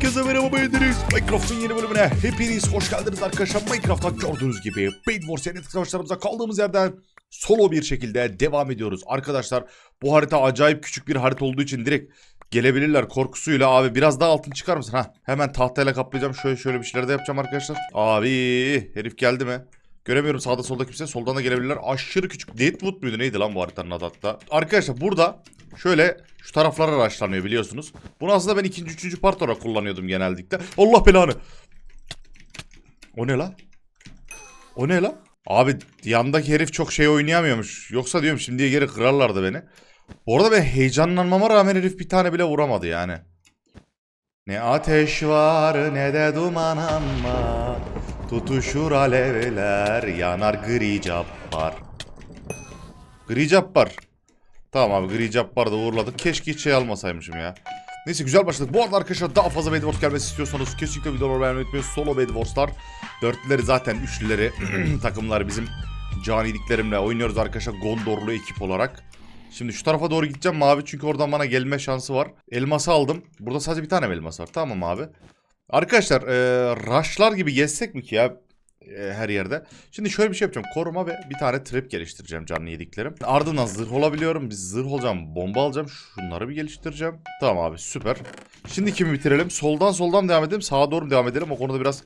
Herkese merhaba ben Deniz. Minecraft'ın yeni bölümüne hepiniz hoş geldiniz arkadaşlar. Minecraft'ta gördüğünüz gibi Bed Wars yeni savaşlarımıza kaldığımız yerden solo bir şekilde devam ediyoruz. Arkadaşlar bu harita acayip küçük bir harita olduğu için direkt gelebilirler korkusuyla. Abi biraz daha altın çıkar mısın? Ha hemen tahtayla kaplayacağım. Şöyle şöyle bir şeyler de yapacağım arkadaşlar. Abi herif geldi mi? Göremiyorum sağda solda kimse. Soldan da gelebilirler. Aşırı küçük. Deadwood muydu neydi lan bu haritanın adı hatta. Arkadaşlar burada şöyle şu taraflara araçlanıyor biliyorsunuz. Bunu aslında ben ikinci, üçüncü part olarak kullanıyordum genellikle. Allah belanı. O ne la? O ne la? Abi yandaki herif çok şey oynayamıyormuş. Yoksa diyorum şimdiye geri kırarlardı beni. Bu arada ben heyecanlanmama rağmen herif bir tane bile vuramadı yani. Ne ateş var ne de duman ama Tutuşur alevler yanar gri cabbar Gri cabbar Tamam abi gri cabbar da uğurladık Keşke hiç şey almasaymışım ya Neyse güzel başladık. Bu arada arkadaşlar daha fazla Bed Wars gelmesi istiyorsanız kesinlikle videoları beğenmeyi unutmayın. Solo Bed Wars'lar. Dörtlüleri zaten üçlüleri takımlar bizim canidiklerimle oynuyoruz arkadaşlar Gondorlu ekip olarak. Şimdi şu tarafa doğru gideceğim mavi çünkü oradan bana gelme şansı var. Elması aldım. Burada sadece bir tane elmas var. Tamam abi. Arkadaşlar e, rushlar gibi gezsek mi ki ya e, her yerde. Şimdi şöyle bir şey yapacağım. Koruma ve bir tane trap geliştireceğim canlı yediklerim. Ardından zırh olabiliyorum. Biz zırh olacağım. Bomba alacağım. Şunları bir geliştireceğim. Tamam abi süper. Şimdi kimi bitirelim? Soldan soldan devam edelim. Sağa doğru devam edelim? O konuda biraz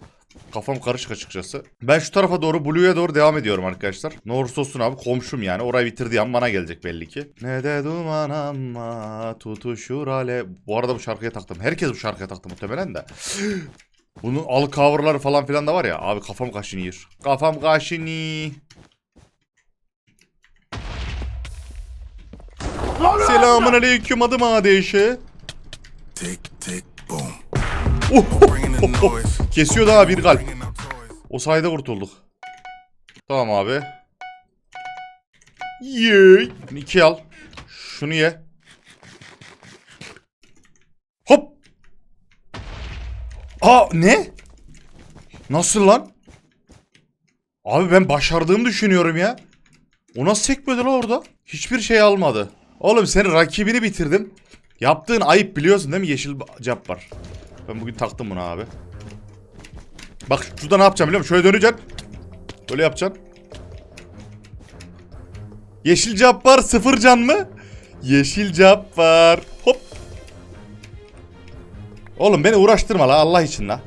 kafam karışık açıkçası. Ben şu tarafa doğru Blue'ya doğru devam ediyorum arkadaşlar. Ne olursa olsun abi komşum yani. Orayı bitirdiği an bana gelecek belli ki. Ne de duman ama tutuşur alev. Bu arada bu şarkıya taktım. Herkes bu şarkıya taktı muhtemelen de. Bunun al coverları falan filan da var ya. Abi kafam kaşınıyor. Kafam kaşınıyor. Selamun aleyküm adım Adeşe. Tick, tick, boom. Oh, Bringing the noise. Kesiyor daha bir kalp. O sayede kurtulduk. Tamam abi. Yey. İki al. Şunu ye. Hop. Aa ne? Nasıl lan? Abi ben başardığımı düşünüyorum ya. O nasıl sekmedi lan orada? Hiçbir şey almadı. Oğlum senin rakibini bitirdim. Yaptığın ayıp biliyorsun değil mi? Yeşil cap var. Ben bugün taktım bunu abi. Bak şurada ne yapacağım biliyor musun? Şöyle döneceksin. Böyle yapacaksın. Yeşil cap var sıfır can mı? Yeşil cap var. Hop. Oğlum beni uğraştırma la Allah için la.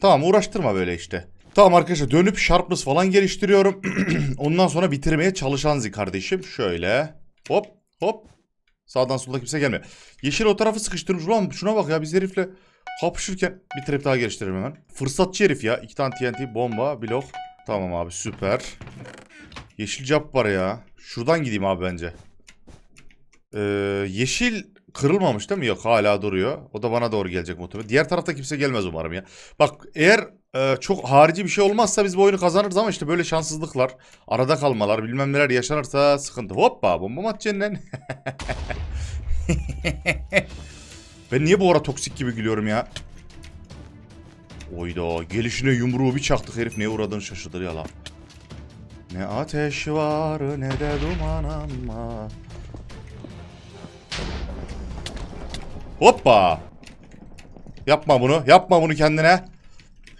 Tamam uğraştırma böyle işte. Tamam arkadaşlar dönüp sharpness falan geliştiriyorum. Ondan sonra bitirmeye çalışan zi kardeşim. Şöyle. Hop hop. Sağdan solda kimse gelmiyor. Yeşil o tarafı sıkıştırmış. Ulan şuna bak ya biz herifle kapışırken bir trap daha geliştirelim hemen. Fırsatçı herif ya. İki tane TNT bomba blok. Tamam abi süper. Yeşil cap var ya. Şuradan gideyim abi bence. Ee, yeşil kırılmamış değil mi? Yok hala duruyor. O da bana doğru gelecek muhtemelen. Diğer tarafta kimse gelmez umarım ya. Bak eğer e, çok harici bir şey olmazsa biz bu oyunu kazanırız ama işte böyle şanssızlıklar, arada kalmalar, bilmem neler yaşanırsa sıkıntı. Hoppa bomba atacaksın lan? ben niye bu ara toksik gibi gülüyorum ya? Oyda gelişine yumruğu bir çaktık herif neye uğradığını şaşırdı ya lan. Ne ateş var ne de duman ama. Hoppa. Yapma bunu. Yapma bunu kendine.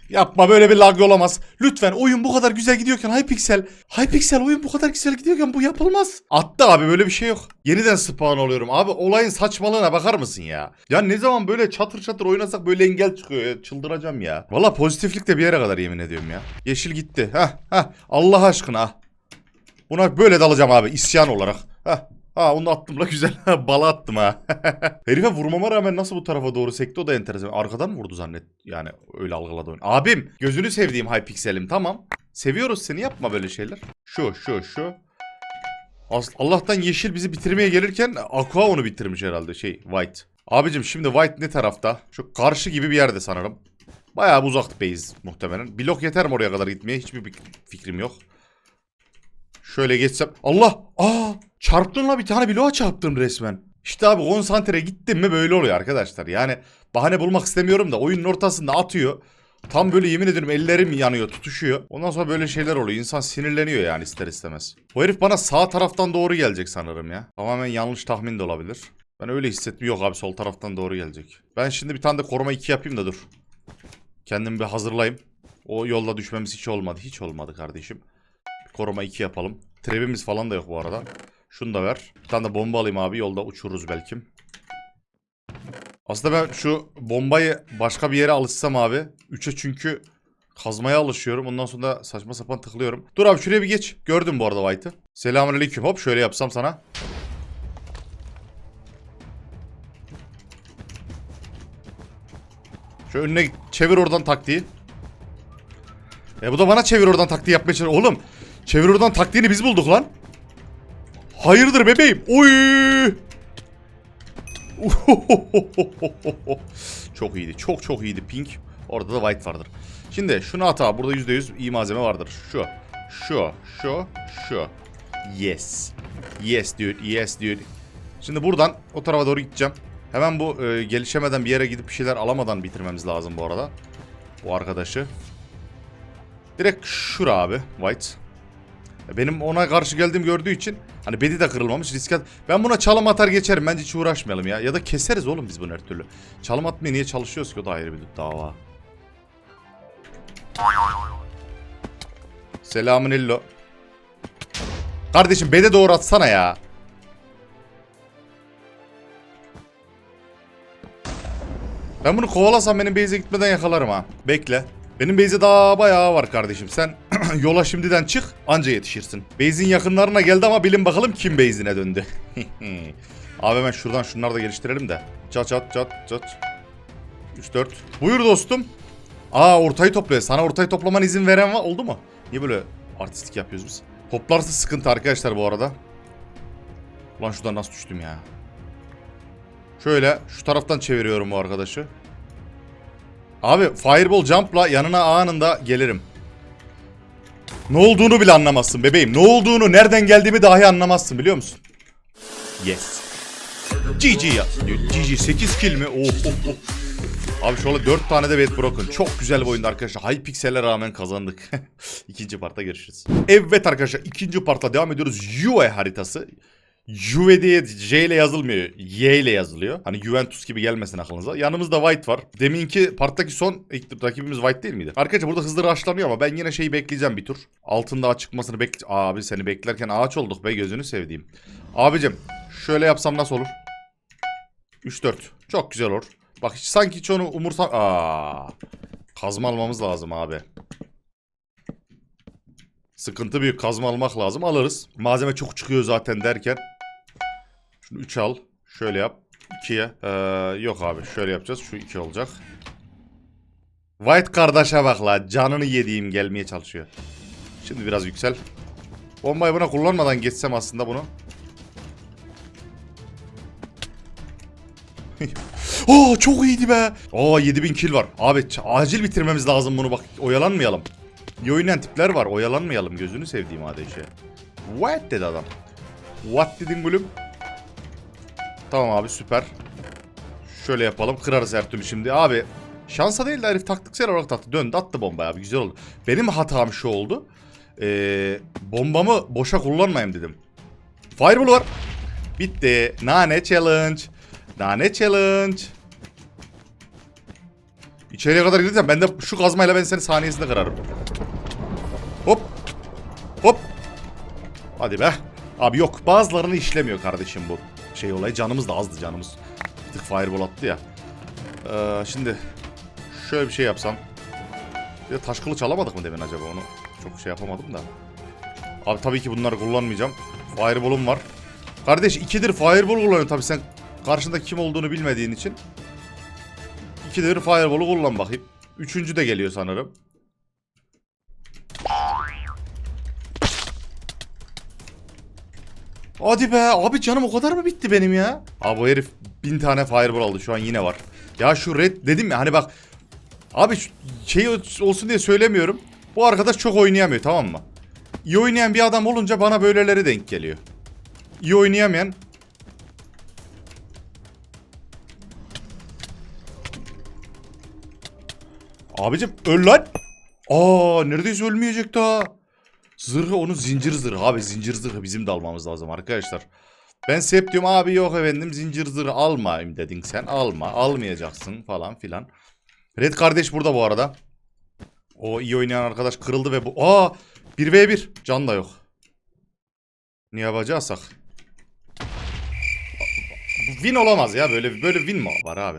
Yapma böyle bir lag olamaz. Lütfen oyun bu kadar güzel gidiyorken Hypixel. Hypixel oyun bu kadar güzel gidiyorken bu yapılmaz. Attı abi böyle bir şey yok. Yeniden spawn oluyorum. Abi olayın saçmalığına bakar mısın ya? Ya ne zaman böyle çatır çatır oynasak böyle engel çıkıyor ya. Çıldıracağım ya. Valla pozitiflik de bir yere kadar yemin ediyorum ya. Yeşil gitti. Heh heh. Allah aşkına. Buna böyle dalacağım abi isyan olarak. Heh. Ha onu attım la güzel. Bala attım ha. Herife vurmama rağmen nasıl bu tarafa doğru sekti o da enteresan. Arkadan vurdu zannet? Yani öyle algıladı oyun. Abim gözünü sevdiğim Hypixel'im tamam. Seviyoruz seni yapma böyle şeyler. Şu şu şu. As- Allah'tan yeşil bizi bitirmeye gelirken Aqua onu bitirmiş herhalde şey White. Abicim şimdi White ne tarafta? Şu karşı gibi bir yerde sanırım. Bayağı bir uzak base muhtemelen. Blok yeter mi oraya kadar gitmeye? Hiçbir bir fikrim yok. Şöyle geçsem. Allah! Aa! Çarptın la bir tane bloğa çarptım resmen. İşte abi konsantre gittim mi böyle oluyor arkadaşlar. Yani bahane bulmak istemiyorum da oyunun ortasında atıyor. Tam böyle yemin ediyorum ellerim yanıyor, tutuşuyor. Ondan sonra böyle şeyler oluyor. İnsan sinirleniyor yani ister istemez. Bu herif bana sağ taraftan doğru gelecek sanırım ya. Tamamen yanlış tahmin de olabilir. Ben öyle hissettim. Yok abi sol taraftan doğru gelecek. Ben şimdi bir tane de koruma 2 yapayım da dur. Kendimi bir hazırlayayım. O yolda düşmemiz hiç olmadı. Hiç olmadı kardeşim. Koruma 2 yapalım. Trebimiz falan da yok bu arada. Şunu da ver. Bir tane de bomba alayım abi. Yolda uçururuz belki. Aslında ben şu bombayı başka bir yere alışsam abi. 3'e çünkü kazmaya alışıyorum. Ondan sonra saçma sapan tıklıyorum. Dur abi şuraya bir geç. Gördüm bu arada White'ı. Selamünaleyküm. Hop şöyle yapsam sana. Şu önüne çevir oradan taktiği. E bu da bana çevir oradan taktiği yapmaya çalışıyor. Oğlum çevir oradan taktiğini biz bulduk lan. Hayırdır bebeğim? Oy! çok iyiydi. Çok çok iyiydi pink. Orada da white vardır. Şimdi şunu at abi. Burada %100 iyi malzeme vardır. Şu. Şu. Şu. Şu. Yes. Yes dude. Yes dude. Şimdi buradan o tarafa doğru gideceğim. Hemen bu e, gelişemeden bir yere gidip bir şeyler alamadan bitirmemiz lazım bu arada. Bu arkadaşı. Direkt şura abi. White. Benim ona karşı geldiğim gördüğü için hani bedi de kırılmamış risk at- Ben buna çalım atar geçerim. Bence hiç uğraşmayalım ya. Ya da keseriz oğlum biz bunu her türlü. Çalım atmaya niye çalışıyoruz ki o da ayrı bir dava. Selamün illo. Kardeşim bede doğru atsana ya. Ben bunu kovalasam benim base'e gitmeden yakalarım ha. Bekle. Benim base'e daha bayağı var kardeşim. Sen yola şimdiden çık anca yetişirsin. Base'in yakınlarına geldi ama bilin bakalım kim base'ine döndü. Abi hemen şuradan şunları da geliştirelim de. Çat çat çat çat. 3-4. Buyur dostum. Aa ortayı topluyor. Sana ortayı toplaman izin veren var oldu mu? Niye böyle artistik yapıyoruz biz? Toplarsa sıkıntı arkadaşlar bu arada. Ulan şuradan nasıl düştüm ya? Şöyle şu taraftan çeviriyorum bu arkadaşı. Abi fireball jump'la yanına anında gelirim. Ne olduğunu bile anlamazsın bebeğim. Ne olduğunu, nereden geldiğimi dahi anlamazsın biliyor musun? Yes. GG ya. GG 8 kill mi? Oh, oh, oh. Abi şöyle 4 tane de bed broken. Çok güzel bir oyundu arkadaşlar. High pixel'e rağmen kazandık. ikinci partta görüşürüz. Evet arkadaşlar ikinci partta devam ediyoruz. Juve haritası. Juve diye J ile yazılmıyor. Y ile yazılıyor. Hani Juventus gibi gelmesin aklınıza. Yanımızda White var. Deminki parttaki son ilk rakibimiz White değil miydi? Arkadaşlar burada hızlı rushlanıyor ama ben yine şeyi bekleyeceğim bir tur. Altında çıkmasını bekle... Abi seni beklerken ağaç olduk be gözünü sevdiğim. Abicim şöyle yapsam nasıl olur? 3-4. Çok güzel olur. Bak hiç, sanki hiç onu umursam... Aa, kazma almamız lazım abi. Sıkıntı büyük. Kazma almak lazım. Alırız. Malzeme çok çıkıyor zaten derken. Şunu 3 al. Şöyle yap. 2'ye. Ee, yok abi. Şöyle yapacağız. Şu 2 olacak. White kardeşe bak la. Canını yediğim gelmeye çalışıyor. Şimdi biraz yüksel. Bombayı buna kullanmadan geçsem aslında bunu. Oo çok iyiydi be. Oo 7000 kill var. Abi acil bitirmemiz lazım bunu bak. Oyalanmayalım. İyi oynayan tipler var. Oyalanmayalım. Gözünü sevdiğim ADC. What dedi adam. What dedin gülüm? Tamam abi süper. Şöyle yapalım. Kırarız her türlü şimdi. Abi şansa değil de herif taktiksel olarak attı. Döndü attı bombayı abi. Güzel oldu. Benim hatam şu oldu. Ee, bombamı boşa kullanmayayım dedim. Fireball var. Bitti. Nane challenge. Nane challenge. İçeriye kadar gidersen ben de şu kazmayla ben seni saniyesinde kırarım. Hop. Hop. Hadi be. Abi yok bazılarını işlemiyor kardeşim bu şey olayı. Canımız da azdı canımız. Bir tık fireball attı ya. Ee, şimdi şöyle bir şey yapsam. Bir de taş kılıç alamadık mı demin acaba onu? Çok şey yapamadım da. Abi tabii ki bunları kullanmayacağım. Fireball'um var. Kardeş ikidir fireball kullanıyorum tabii sen karşında kim olduğunu bilmediğin için. İkidir fireball'u kullan bakayım. Üçüncü de geliyor sanırım. Hadi be abi canım o kadar mı bitti benim ya? Abi bu herif bin tane fireball aldı şu an yine var. Ya şu red dedim ya hani bak. Abi şey olsun diye söylemiyorum. Bu arkadaş çok oynayamıyor tamam mı? İyi oynayan bir adam olunca bana böyleleri denk geliyor. İyi oynayamayan Abicim öl lan. Aa neredeyse ölmeyecek daha. Zırhı onun zincir zırhı abi zincir zırhı bizim de almamız lazım arkadaşlar. Ben diyorum abi yok efendim zincir zırh almayayım dedin sen. Alma almayacaksın falan filan. Red kardeş burada bu arada. O iyi oynayan arkadaş kırıldı ve bu... Aa 1v1 can da yok. Ne yapacaksak? Win olamaz ya böyle böyle win mi var abi?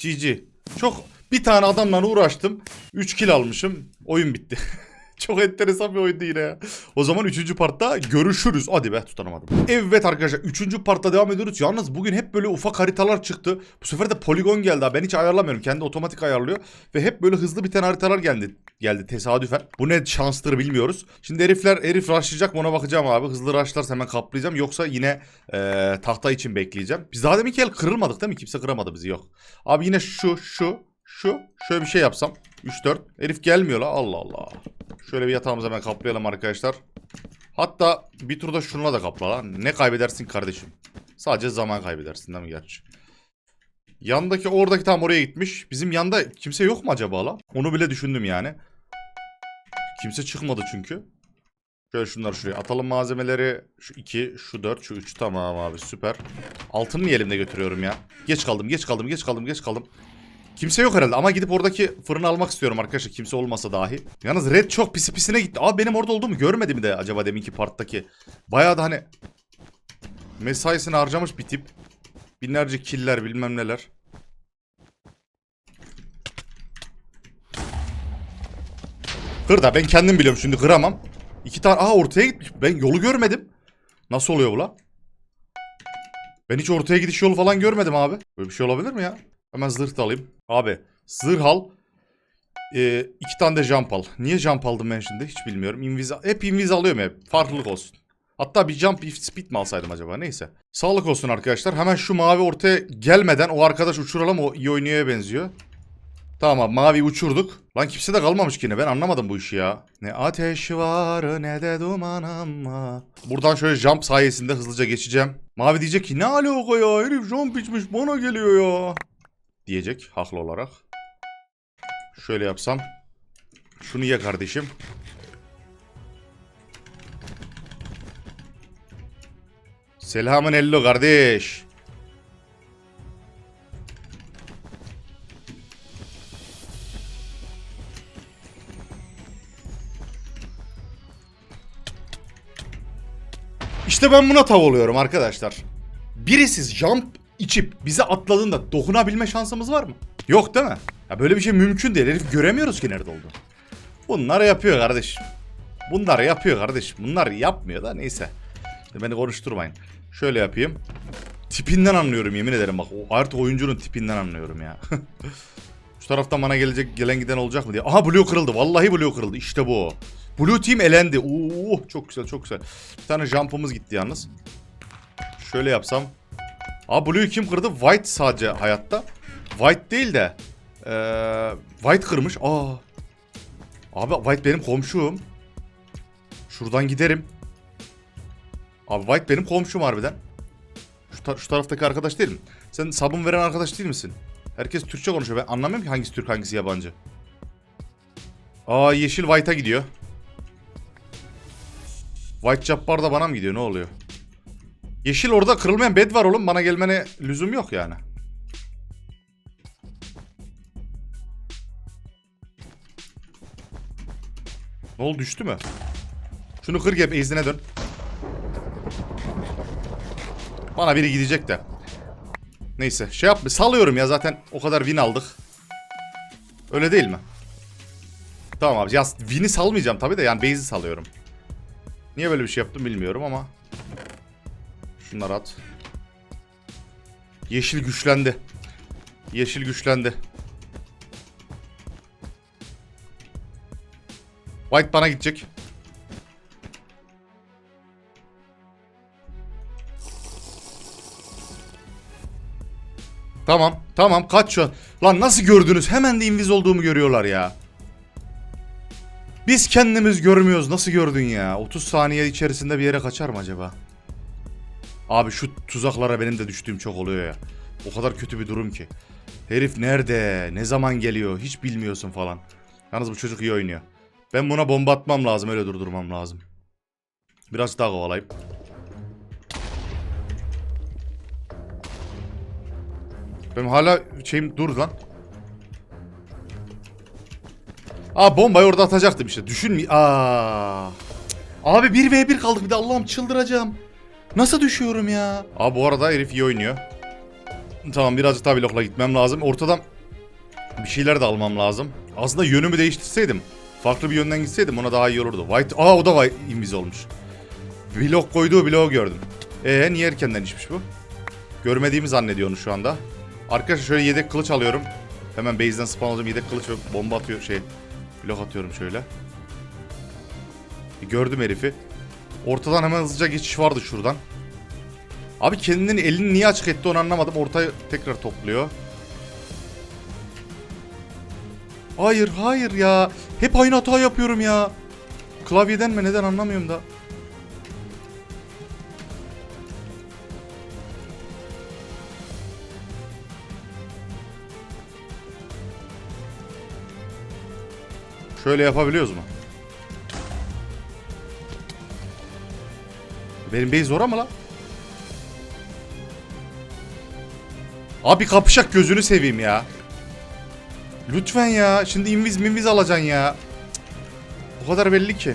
GG. Çok bir tane adamla uğraştım. 3 kill almışım. Oyun bitti. Çok enteresan bir oyundu yine ya. O zaman 3. partta görüşürüz. Hadi be tutanamadım. Evet arkadaşlar 3. partta devam ediyoruz. Yalnız bugün hep böyle ufak haritalar çıktı. Bu sefer de poligon geldi abi. Ben hiç ayarlamıyorum. Kendi otomatik ayarlıyor. Ve hep böyle hızlı biten haritalar geldi. Geldi tesadüfen. Bu ne şanstır bilmiyoruz. Şimdi herifler herif rushlayacak mı ona bakacağım abi. Hızlı rushlarsa hemen kaplayacağım. Yoksa yine eee, tahta için bekleyeceğim. Biz daha demin ki el kırılmadık değil mi? Kimse kıramadı bizi yok. Abi yine şu şu şu şöyle bir şey yapsam. 3-4. Herif gelmiyor la Allah Allah. Şöyle bir yatağımızı hemen kaplayalım arkadaşlar. Hatta bir turda şununla da kapla lan. Ne kaybedersin kardeşim? Sadece zaman kaybedersin değil mi gerçi? Yandaki oradaki tam oraya gitmiş. Bizim yanda kimse yok mu acaba la? Onu bile düşündüm yani. Kimse çıkmadı çünkü. Şöyle şunları şuraya atalım malzemeleri. Şu 2, şu 4, şu 3 tamam abi süper. Altını niye elimde götürüyorum ya? Geç kaldım, geç kaldım, geç kaldım, geç kaldım. Kimse yok herhalde ama gidip oradaki fırını almak istiyorum arkadaşlar kimse olmasa dahi. Yalnız Red çok pisi pisine gitti. Abi benim orada olduğumu görmedi mi de acaba deminki parttaki? Bayağı da hani mesaisini harcamış bir tip. Binlerce killer bilmem neler. Kır da ben kendim biliyorum şimdi kıramam. İki tane aha ortaya gitmiş. Ben yolu görmedim. Nasıl oluyor bu la? Ben hiç ortaya gidiş yolu falan görmedim abi. Böyle bir şey olabilir mi ya? Hemen zırh da alayım. Abi zırh al. Ee, iki tane de jump al. Niye jump aldım ben şimdi hiç bilmiyorum. Invis hep invis alıyorum hep. Farklılık olsun. Hatta bir jump if speed mi alsaydım acaba neyse. Sağlık olsun arkadaşlar. Hemen şu mavi ortaya gelmeden o arkadaş uçuralım. O iyi oynuyor'a benziyor. Tamam mavi uçurduk. Lan kimse de kalmamış ki yine ben anlamadım bu işi ya. Ne ateş var ne de duman ama. Buradan şöyle jump sayesinde hızlıca geçeceğim. Mavi diyecek ki ne alaka ya herif jump içmiş bana geliyor ya. Diyecek haklı olarak. Şöyle yapsam. Şunu ye kardeşim. Selamın ello kardeş. İşte ben buna tav oluyorum arkadaşlar. Birisiz jump içip bize atladığında dokunabilme şansımız var mı? Yok değil mi? Ya böyle bir şey mümkün değil. Herif göremiyoruz ki nerede olduğunu. Bunlar yapıyor kardeşim. Bunlar yapıyor kardeşim. Bunlar yapmıyor da neyse. Beni konuşturmayın. Şöyle yapayım. Tipinden anlıyorum yemin ederim bak. O artı oyuncunun tipinden anlıyorum ya. Şu taraftan bana gelecek gelen giden olacak mı diye. Aha blue kırıldı. Vallahi blue kırıldı. İşte bu. Blue team elendi. Oo çok güzel çok güzel. Bir tane jump'ımız gitti yalnız. Şöyle yapsam. Aa Blue'yu kim kırdı? White sadece hayatta. White değil de. Ee, White kırmış. Aa. Abi White benim komşum. Şuradan giderim. Abi White benim komşum harbiden. Şu, ta- şu taraftaki arkadaş değil mi? Sen sabun veren arkadaş değil misin? Herkes Türkçe konuşuyor. Ben anlamıyorum ki hangisi Türk hangisi yabancı. Aa yeşil White'a gidiyor. White Jabbar da bana mı gidiyor? Ne oluyor? Yeşil orada kırılmayan bed var oğlum. Bana gelmene lüzum yok yani. Ne oldu düştü mü? Şunu kır gel izine dön. Bana biri gidecek de. Neyse şey yap salıyorum ya zaten o kadar win aldık. Öyle değil mi? Tamam abi ya win'i salmayacağım tabi de yani base'i salıyorum. Niye böyle bir şey yaptım bilmiyorum ama. Şunları at. Yeşil güçlendi. Yeşil güçlendi. White bana gidecek. Tamam. Tamam kaç şu an. Lan nasıl gördünüz? Hemen de inviz olduğumu görüyorlar ya. Biz kendimiz görmüyoruz. Nasıl gördün ya? 30 saniye içerisinde bir yere kaçar mı acaba? Abi şu tuzaklara benim de düştüğüm çok oluyor ya. O kadar kötü bir durum ki. Herif nerede? Ne zaman geliyor? Hiç bilmiyorsun falan. Yalnız bu çocuk iyi oynuyor. Ben buna bomba atmam lazım. Öyle durdurmam lazım. Biraz daha kovalayıp. Benim hala şeyim dur lan. Aa bombayı orada atacaktım işte. Düşün mü? Aa. Abi 1v1 kaldık bir de Allah'ım çıldıracağım. Nasıl düşüyorum ya? Abi bu arada herif iyi oynuyor. Tamam birazcık daha blokla gitmem lazım. Ortadan bir şeyler de almam lazım. Aslında yönümü değiştirseydim. Farklı bir yönden gitseydim ona daha iyi olurdu. White... Aa o da white invis olmuş. Blok koyduğu bloğu gördüm. Ee niye erkenden içmiş bu? Görmediğimi zannediyor onu şu anda. Arkadaşlar şöyle yedek kılıç alıyorum. Hemen base'den spawn alacağım yedek kılıç ve bomba atıyor şey. Blok atıyorum şöyle. Bir gördüm herifi. Ortadan hemen hızlıca geçiş vardı şuradan. Abi kendini elini niye açık etti onu anlamadım. Ortayı tekrar topluyor. Hayır hayır ya. Hep aynı hata yapıyorum ya. Klavyeden mi neden anlamıyorum da. Şöyle yapabiliyoruz mu? Benim base zor ama lan. Abi kapışak gözünü seveyim ya. Lütfen ya. Şimdi inviz minviz alacaksın ya. O kadar belli ki.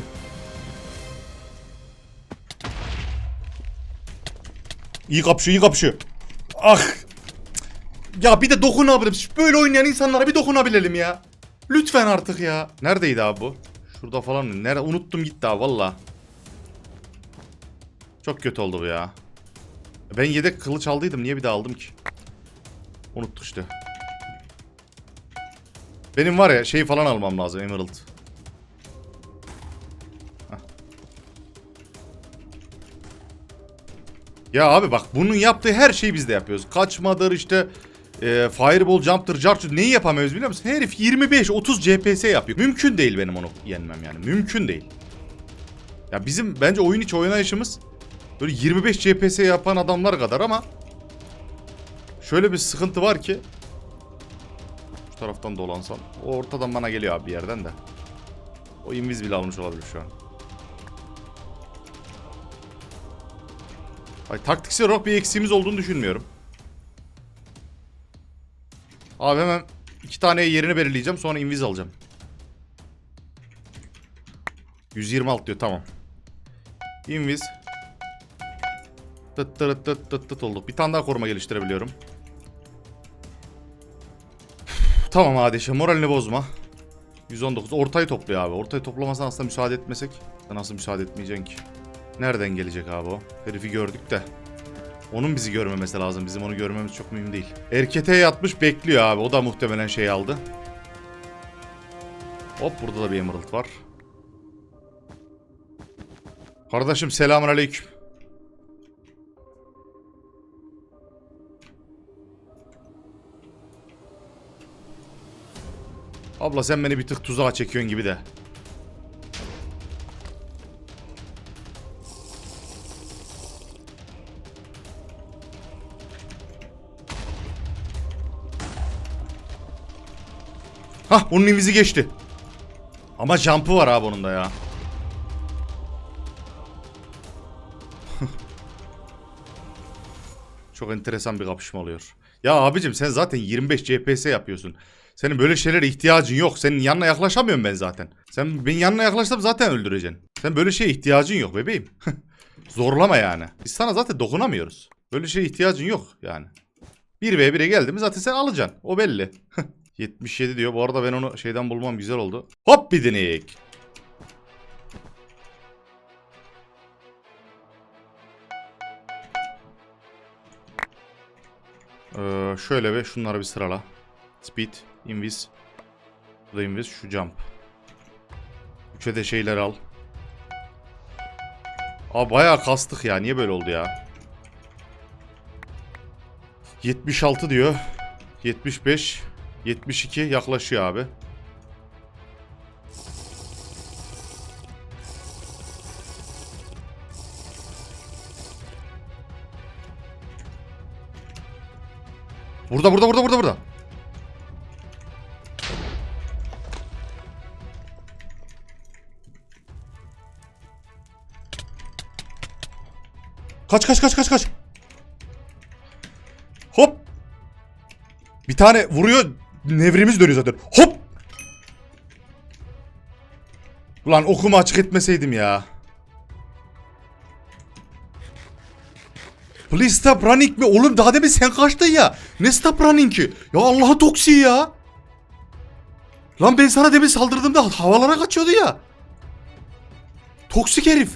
İyi kapışıyor, iyi kapışıyor. Ah. Ya bir de dokunabilirim. Böyle oynayan insanlara bir dokunabilelim ya. Lütfen artık ya. Neredeydi abi bu? Şurada falan mı? Nerede? Unuttum gitti abi valla. Çok kötü oldu bu ya. Ben yedek kılıç aldıydım. Niye bir daha aldım ki? Unuttuk işte. Benim var ya şey falan almam lazım Emerald. Ya abi bak bunun yaptığı her şeyi biz de yapıyoruz. Kaçmadır işte e, Fireball jump'tır, jart'tır neyi yapamıyoruz biliyor musun? Herif 25-30 CPS yapıyor. Mümkün değil benim onu yenmem yani. Mümkün değil. Ya bizim bence oyun içi oynayışımız böyle 25 CPS yapan adamlar kadar ama şöyle bir sıkıntı var ki şu taraftan dolansam o ortadan bana geliyor abi bir yerden de. O invis bile almış olabilir şu an. Ay, taktiksel olarak bir eksiğimiz olduğunu düşünmüyorum. Abi hemen iki tane yerini belirleyeceğim sonra invis alacağım. 126 diyor tamam. Invis. Tıt tırıt tıt tıt tıt oldu. Bir tane daha koruma geliştirebiliyorum. tamam Adeşe moralini bozma. 119 ortayı topluyor abi. Ortayı toplamasına aslında müsaade etmesek. Nasıl müsaade etmeyeceksin ki? Nereden gelecek abi o? Herifi gördük de. Onun bizi görmemesi lazım. Bizim onu görmemiz çok mühim değil. Erkete yatmış bekliyor abi. O da muhtemelen şey aldı. Hop burada da bir emerald var. Kardeşim selamun aleyküm. Abla sen beni bir tık tuzağa çekiyorsun gibi de. Hah onun invizi geçti. Ama jump'ı var abi onun da ya. Çok enteresan bir kapışma oluyor. Ya abicim sen zaten 25 CPS yapıyorsun. Senin böyle şeylere ihtiyacın yok. Senin yanına yaklaşamıyorum ben zaten. Sen ben yanına yaklaşsam zaten öldüreceksin. Sen böyle şeye ihtiyacın yok bebeğim. Zorlama yani. Biz sana zaten dokunamıyoruz. Böyle şeye ihtiyacın yok yani. 1v1'e geldi mi zaten sen alacaksın. O belli. 77 diyor. Bu arada ben onu şeyden bulmam güzel oldu. Hop bir denek. Ee, şöyle bir şunları bir sırala. Speed, invis, bu da invis, şu jump. Üçe de şeyler al. Aa bayağı kastık ya. Niye böyle oldu ya? 76 diyor. 75, 72 yaklaşıyor abi. Burada burada burada burada burada. Kaç kaç kaç kaç kaç. Hop. Bir tane vuruyor. Nevrimiz dönüyor zaten. Hop. Ulan okumu açık etmeseydim ya. Please stop running mi? Oğlum daha demin sen kaçtın ya. Ne stop running ki? Ya Allah'ı toksi ya. Lan ben sana demin saldırdığımda havalara kaçıyordu ya. Toksik herif.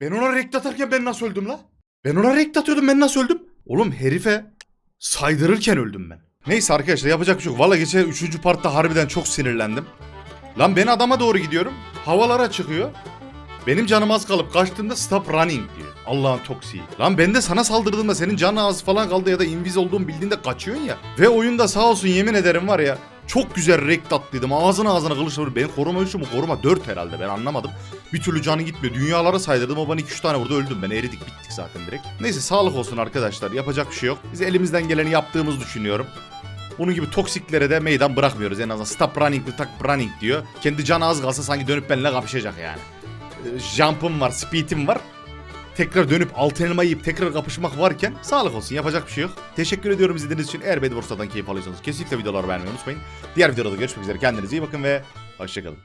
Ben ona rekt atarken ben nasıl öldüm la? Ben ona rekt atıyordum ben nasıl öldüm? Oğlum herife saydırırken öldüm ben. Neyse arkadaşlar yapacak bir şey yok. Valla geçen 3. partta harbiden çok sinirlendim. Lan ben adama doğru gidiyorum. Havalara çıkıyor. Benim canım az kalıp kaçtığında stop running diyor. Allah'ın toksiği. Lan ben de sana saldırdığımda senin canın az falan kaldı ya da inviz olduğum bildiğinde kaçıyorsun ya. Ve oyunda sağ olsun yemin ederim var ya. Çok güzel rekt attıydım. Ağzına ağzına kılıçla vuruyor. Benim koruma 3 mü koruma 4 herhalde ben anlamadım. Bir türlü canı gitmiyor. Dünyalara saydırdım o bana 2-3 tane vurdu öldüm ben. Eridik bittik zaten direkt. Neyse sağlık olsun arkadaşlar. Yapacak bir şey yok. Biz elimizden geleni yaptığımızı düşünüyorum. Bunun gibi toksiklere de meydan bırakmıyoruz en azından. Stop running, stop running diyor. Kendi canı az kalsa sanki dönüp benimle kapışacak yani. Ee, Jump'ım var, speed'im var. Tekrar dönüp altın yiyip tekrar kapışmak varken sağlık olsun yapacak bir şey yok. Teşekkür ediyorum izlediğiniz için. Eğer Bedwars'tan keyif alıyorsanız kesinlikle videoları beğenmeyi unutmayın. Diğer videoda da görüşmek üzere. Kendinize iyi bakın ve hoşçakalın.